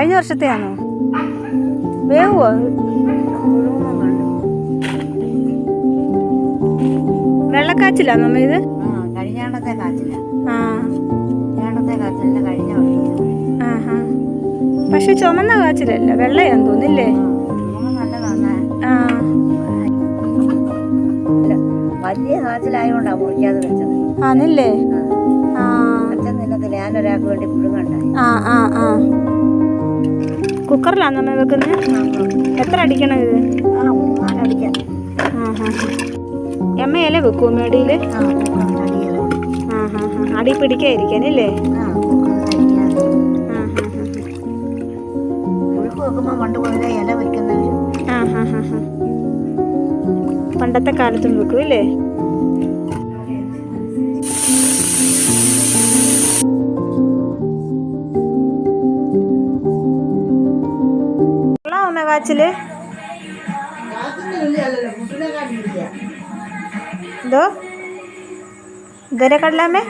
കഴിഞ്ഞ വർഷത്തെയാണോ? വേവോ വെള്ളക്കാച്ചിലാണോ അമ്മ ഇത്? ആ കഴിഞ്ഞ ആഹാ. പക്ഷെ ചുമന്ന കാച്ചിലല്ല വെള്ളയാന്ന് തോന്നില്ലേ ആ വലിയ കാച്ചിലായതുകൊണ്ടാ മുറിക്കാതെ വെച്ചത്. ആണല്ലേ ആ. ഒരാൾക്ക് വേണ്ടി പുഴുങ്ങണ്ടായി ആ ആ ആ. കുക്കറിലാണോ അമ്മ വെക്കുന്നത്? എത്ര അടിക്കണം ഇത്? എമ്മ ഇല വെക്കുമോ മേടിയിൽ ആ കുക്കറിനടിയല്ലോ ആ. ഹാ ഹാ അടി പിടിക്കാതിരിക്കാനല്ലേ അല്ലേ പണ്ടത്തെ കാലത്തും വെക്കും അല്ലേ? അമ്മ കാച്ചിൽ എന്തോ? ഇതുവരെ കടലാമേ?